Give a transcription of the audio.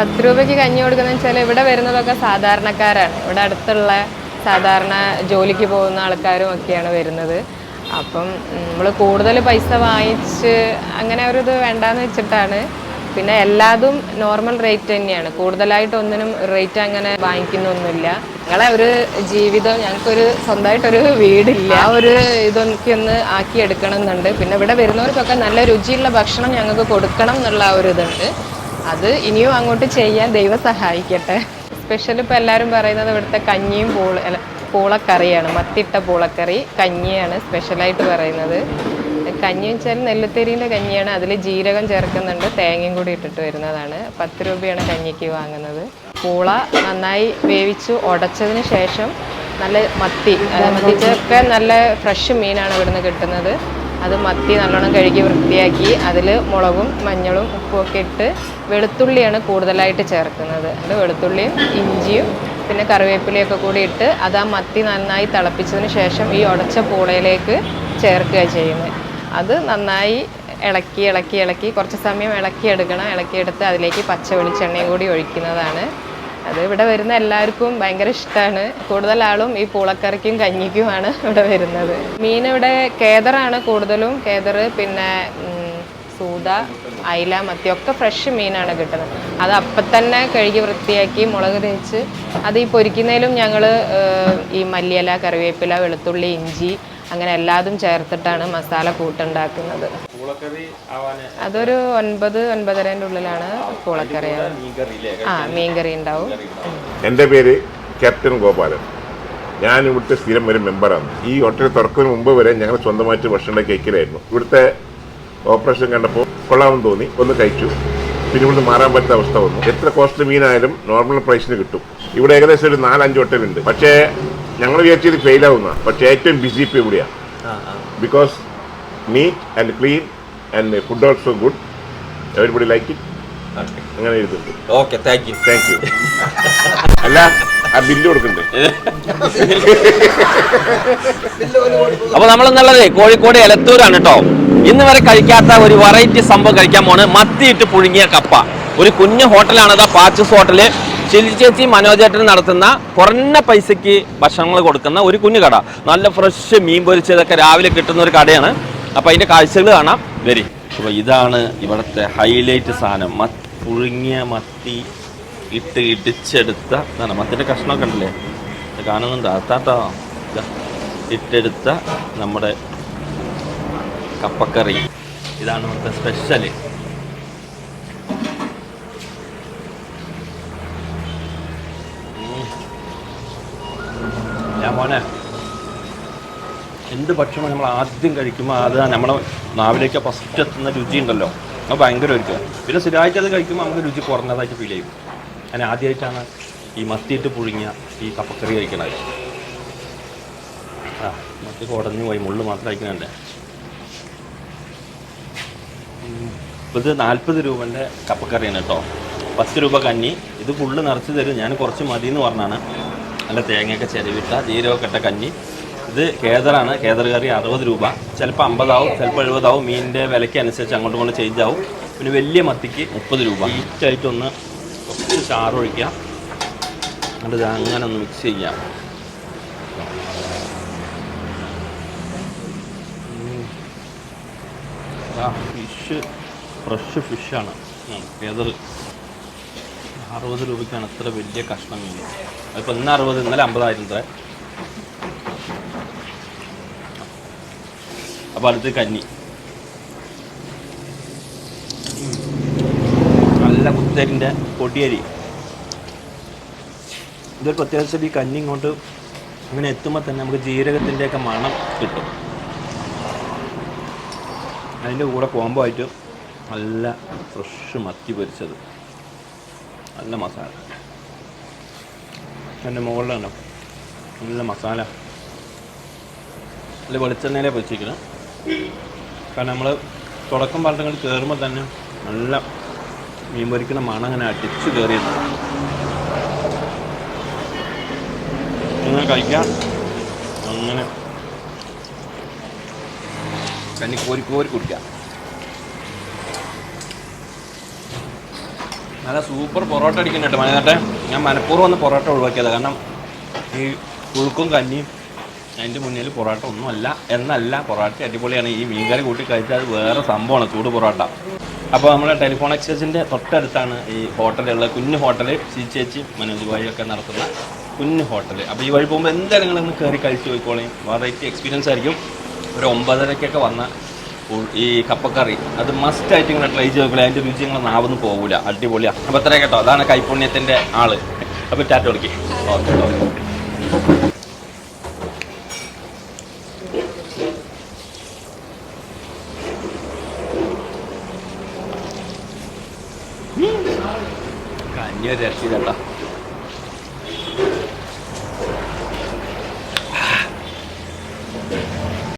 പത്ത് രൂപയ്ക്ക് കഞ്ഞി കൊടുക്കുന്നത് വെച്ചാൽ ഇവിടെ വരുന്നതൊക്കെ സാധാരണക്കാരാണ്. ഇവിടെ അടുത്തുള്ള സാധാരണ ജോലിക്ക് പോകുന്ന ആൾക്കാരും ഒക്കെയാണ് വരുന്നത്. അപ്പം നമ്മൾ കൂടുതൽ പൈസ വാങ്ങിച്ച് അങ്ങനെ ഒരു ഇത് വേണ്ടാന്ന് വെച്ചിട്ടാണ്. പിന്നെ എല്ലാതും നോർമൽ റേറ്റ് തന്നെയാണ്. കൂടുതലായിട്ട് ഒന്നിനും റേറ്റ് അങ്ങനെ വാങ്ങിക്കുന്നൊന്നുമില്ല. ഞങ്ങളെ ഒരു ജീവിതം ഞങ്ങൾക്കൊരു സ്വന്തമായിട്ടൊരു വീടില്ല. ആ ഒരു ഇതൊക്കെ ഒന്ന് ആക്കി എടുക്കണം എന്നുണ്ട്. പിന്നെ ഇവിടെ വരുന്നവർക്കൊക്കെ നല്ല രുചിയുള്ള ഭക്ഷണം ഞങ്ങൾക്ക് കൊടുക്കണം എന്നുള്ള ആ ഒരു ഇതുണ്ട്. അത് ഇനിയും അങ്ങോട്ട് ചെയ്യാൻ ദൈവം സഹായിക്കട്ടെ. സ്പെഷ്യൽ ഇപ്പോൾ എല്ലാവരും പറയുന്നത് ഇവിടുത്തെ കഞ്ഞിയും പൂള അല്ല പൂളക്കറിയാണ്. മത്തിട്ട പൂളക്കറി കഞ്ഞിയാണ് സ്പെഷ്യലായിട്ട് പറയുന്നത്. കഞ്ഞി വെച്ചാൽ നെല്ലുത്തരീന്റെ കഞ്ഞിയാണ്. അതിൽ ജീരകം ചേർക്കുന്നുണ്ട്. തേങ്ങയും കൂടി ഇട്ടിട്ട് വരുന്നതാണ്. പത്ത് രൂപയാണ് കഞ്ഞിക്ക് വാങ്ങുന്നത്. പൂള നന്നായി വേവിച്ചു ഉടച്ചതിന് ശേഷം നല്ല മത്തി മത്തിച്ചൊക്കെ നല്ല ഫ്രഷ് മീനാണ് ഇവിടുന്ന് കിട്ടുന്നത്. അത് മത്തി നല്ലോണം കഴുകി വൃത്തിയാക്കി അതിൽ മുളകും മഞ്ഞളും ഉപ്പും ഒക്കെ ഇട്ട് വെളുത്തുള്ളിയാണ് കൂടുതലായിട്ട് ചേർക്കുന്നത്. അത് വെളുത്തുള്ളിയും ഇഞ്ചിയും പിന്നെ കറിവേപ്പിലയൊക്കെ കൂടി ഇട്ട് അത് ആ മത്തി നന്നായി തിളപ്പിച്ചതിന് ശേഷം ഈ ഉടച്ച പൂളയിലേക്ക് ചേർക്കുക ചെയ്യുന്നത്. അത് നന്നായി ഇളക്കി ഇളക്കി ഇളക്കി കുറച്ച് സമയം ഇളക്കിയെടുക്കണം. ഇളക്കിയെടുത്ത് അതിലേക്ക് പച്ച വെളിച്ചെണ്ണയും കൂടി ഒഴിക്കുന്നതാണ്. അത് ഇവിടെ വരുന്ന എല്ലാവർക്കും ഭയങ്കര ഇഷ്ടമാണ് കൂടുതൽ ആളും ഈ പൂളക്കറിക്കും കഞ്ഞിക്കുമാണ് ഇവിടെ വരുന്നത്. മീൻ ഇവിടെ കേദറാണ് കൂടുതലും. കേദർ പിന്നെ സൂത അയില മത്തിയൊക്കെ ഫ്രഷ് മീനാണ് കിട്ടുന്നത്. അത് അപ്പം തന്നെ കഴുകി വൃത്തിയാക്കി മുളക് തേച്ച് അത് ഈ പൊരിക്കുന്നതിലും ഞങ്ങൾ ഈ മല്ലിയില കറിവേപ്പില വെളുത്തുള്ളി ഇഞ്ചി അങ്ങനെ എല്ലാതും ചേർത്തിട്ടാണ് മസാല കൂട്ടുണ്ടാക്കുന്നത്. അതൊരു ഒൻപത് ഒൻപതരേന്റെ ഉള്ളിലാണ് പൂളക്കറി ആ മീൻകറി ഉണ്ടാവും. എന്റെ പേര് ക്യാപ്റ്റൻ ഗോപാലൻ. ഞാൻ ഇവിടുത്തെ സ്ഥിരം ഒരു മെമ്പറാണ്. ഈ ഹോട്ടൽ തുറക്കുന്നതിന് മുമ്പ് വരെ ഞങ്ങൾ സ്വന്തമായിട്ട് ഭക്ഷണം ഉണ്ടാക്കി കഴിക്കലായിരുന്നു ഇവിടുത്തെ ഓപ്പറേഷൻ കണ്ടപ്പോൾ കൊള്ളാമെന്ന് തോന്നി. ഒന്ന് കഴിച്ചു. പിന്നെ ഇവിടുന്ന് മാറാൻ പറ്റാത്ത അവസ്ഥ വന്നു. എത്ര കോസ്റ്റ്ലി മീനായാലും നോർമൽ പ്രൈസിന് കിട്ടും. ഇവിടെ ഏകദേശം ഒരു നാലഞ്ച് ഹോട്ടലുണ്ട്. പക്ഷേ ഞങ്ങൾ വിചാരിച്ചത് ഫെയിലാവുന്ന പക്ഷേ ഏറ്റവും ബിസി ഇപ്പോൾ ഇവിടെയാണ്. Because neat and clean and food also good everybody like it അങ്ങനെ എഴുതുന്നുണ്ട്. Okay thank you thank you അല്ല ആ ബില്ല് കൊടുക്കണ്ടേ? അപ്പൊ നമ്മൾ എന്നുള്ളത് കോഴിക്കോട് എലത്തൂരാണ് കേട്ടോ. ഇന്ന് വരെ കഴിക്കാത്ത ഒരു വെറൈറ്റി സംഭവം കഴിക്കാൻ പോണ്. മത്തിയിട്ട് പുഴുങ്ങിയ കപ്പ. ഒരു കുഞ്ഞു ഹോട്ടലാണ് ഇതാ പാച്ചസ് ഹോട്ടൽ. ചിലി ചേച്ചി മനോജേട്ടൻ നടത്തുന്ന കുറഞ്ഞ പൈസയ്ക്ക് ഭക്ഷണങ്ങൾ കൊടുക്കുന്ന ഒരു കുഞ്ഞു കട. നല്ല ഫ്രഷ് മീൻ പൊരിച്ചതൊക്കെ രാവിലെ കിട്ടുന്ന ഒരു കടയാണ്. അപ്പൊ അതിന്റെ കാഴ്ചകൾ കാണാം. വരി. അപ്പൊ ഇതാണ് ഇവിടുത്തെ ഹൈലൈറ്റ് സാധനം. മ പുഴുങ്ങിയ മത്തി ഇട്ട് ഇടിച്ചെടുത്ത എന്താണ് മത്തിന്റെ കഷ്ണമൊക്കെ ഉണ്ടല്ലേ കാണുന്നുണ്ട്? അത്താട്ടോ ഇട്ടെടുത്ത നമ്മുടെ കപ്പക്കറി. ഇതാണ് ഇവിടുത്തെ സ്പെഷ്യൽ ഞാൻ മോനെ എന്ത് ഭക്ഷണം നമ്മൾ ആദ്യം കഴിക്കുമ്പോൾ അത് നമ്മളെ നാവിലേക്ക് ഫസ്റ്റ് എത്തുന്ന രുചി ഉണ്ടല്ലോ അത് ഭയങ്കര ഒരുക്കുക പിന്നെ സ്ഥിരമായിട്ട് അത് കഴിക്കുമ്പോൾ നമുക്ക് രുചി കുറഞ്ഞതായിട്ട് ഫീൽ ചെയ്യും. ഞാൻ ആദ്യമായിട്ടാണ് ഈ മത്തിയിട്ട് പുഴുങ്ങിയ ഈ കപ്പക്കറി കഴിക്കണത്. ആ മത്തി കുടഞ്ഞു പോയി. മുള്ളു മാത്രം കഴിക്കുന്നുണ്ട്. ഇത് നാൽപ്പത് രൂപന്റെ കപ്പക്കറിയാണ് കേട്ടോ. പത്ത് രൂപ കഞ്ഞി. ഇത് ഫുള്ള് നിറച്ച് തരും. ഞാൻ കുറച്ച് മതി എന്ന് പറഞ്ഞാണ്. നല്ല തേങ്ങയൊക്കെ ചെരവിട്ട ജീരകക്കെട്ട കഞ്ഞി. ഇത് കേദറാണ്. കേദർ കറി അറുപത് രൂപ. ചിലപ്പോൾ അമ്പതാവും ചിലപ്പോൾ എഴുപതാവും. മീനിന്റെ വിലയ്ക്ക് അനുസരിച്ച് അങ്ങോട്ടും ഇങ്ങോട്ടും ചേഞ്ച് ആവും. പിന്നെ വലിയ മത്തിക്ക് മുപ്പത് രൂപ. ഈറ്റായിട്ടൊന്ന് കുറച്ച് ചാറൊഴിക്കാം എന്നിട്ട് അങ്ങനെ ഒന്ന് മിക്സ് ചെയ്യാം ഫിഷ് ഫ്രഷ് ഫിഷാണ് കേദർ അറുപത് രൂപയ്ക്കാണ് ഇത്ര വലിയ കഷ്ണം മീൻ. അതിപ്പോൾ ഇന്ന് അറുപത് ഇന്നലെ അമ്പതായിരുന്നു ഇത്ര അപ്പോൾ അടുത്ത് കഞ്ഞി. നല്ല കുത്തരിന്റെ പൊടിയരി. ഇതൊരു പ്രത്യേകിച്ച് ഈ കഞ്ഞി ഇങ്ങോട്ട് ഇങ്ങനെ എത്തുമ്പോൾ തന്നെ നമുക്ക് ജീരകത്തിന്റെയൊക്കെ മണം കിട്ടും. അതിന്റെ കൂടെ കോംബോ ആയിട്ട് നല്ല ഫ്രഷ് മത്തി പൊരിച്ചത്. നല്ല മസാല. അതിന്റെ മുകളിലാണ് നല്ല മസാല. നല്ല വെളിച്ചെണ്ണയിലെ പൊരിച്ചിരിക്കണം കാരണം നമ്മൾ തുടക്കം പറഞ്ഞങ്ങൾ കയറുമ്പോൾ തന്നെ നല്ല മീൻ പൊരിക്കുന്ന മണം അങ്ങനെ അടിച്ച് കയറിയത് അങ്ങനെ കഴിക്കാം. അങ്ങനെ. കഞ്ഞി കോരി കോരി കുടിക്കാം. നല്ല സൂപ്പർ പൊറോട്ട അടിക്കുന്നുണ്ട് മനേട്ടെ ഞാൻ മനഃപൂർവം ഒന്ന് പൊറോട്ട ഒഴിവാക്കിയത്. കാരണം ഈ പുഴുക്കും കഞ്ഞിയും അതിന്റെ മുന്നിൽ പൊറോട്ട ഒന്നുമല്ല എന്നല്ല പൊറോട്ട അടിപൊളിയാണ്. ഈ മീൻകറി കൂട്ടി കഴിച്ചാൽ വേറെ സംഭവമാണ് ചൂട് പൊറോട്ട. അപ്പോൾ നമ്മുടെ ടെലിഫോൺ എക്സ്ചേഞ്ചിന്റെ തൊട്ടടുത്താണ് ഈ ഹോട്ടലുള്ളത് കുഞ്ഞു ഹോട്ടൽ സി ചേച്ചി മനോജ് ഭായി ഒക്കെ നടത്തുന്ന കുഞ്ഞു ഹോട്ടൽ അപ്പോൾ ഈ വഴി പോകുമ്പോൾ എന്തായാലും നിങ്ങളൊന്ന് കയറി കഴിച്ച് പോയിക്കോളയും വെറൈറ്റി എക്സ്പീരിയൻസ് ആയിരിക്കും. ഒരു ഒമ്പതരക്കൊക്കെ വന്ന ഈ കപ്പക്കറി. അത് മസ്റ്റ് ആയിട്ട് ഇങ്ങനെ ട്രൈ ചെയ്ത് നോക്കില്ല അതിന്റെ രുചി നിങ്ങളെ നാവൊന്നും പോകില്ല അടിപൊളിയാണ് അപ്പോൾ അത്രയും കേട്ടോ. അതാണ് കൈപ്പുണ്യത്തിന്റെ ആൾ. അപ്പോൾ ടാറ്റ വിളിക്കും okay okay. Cañeres y de la...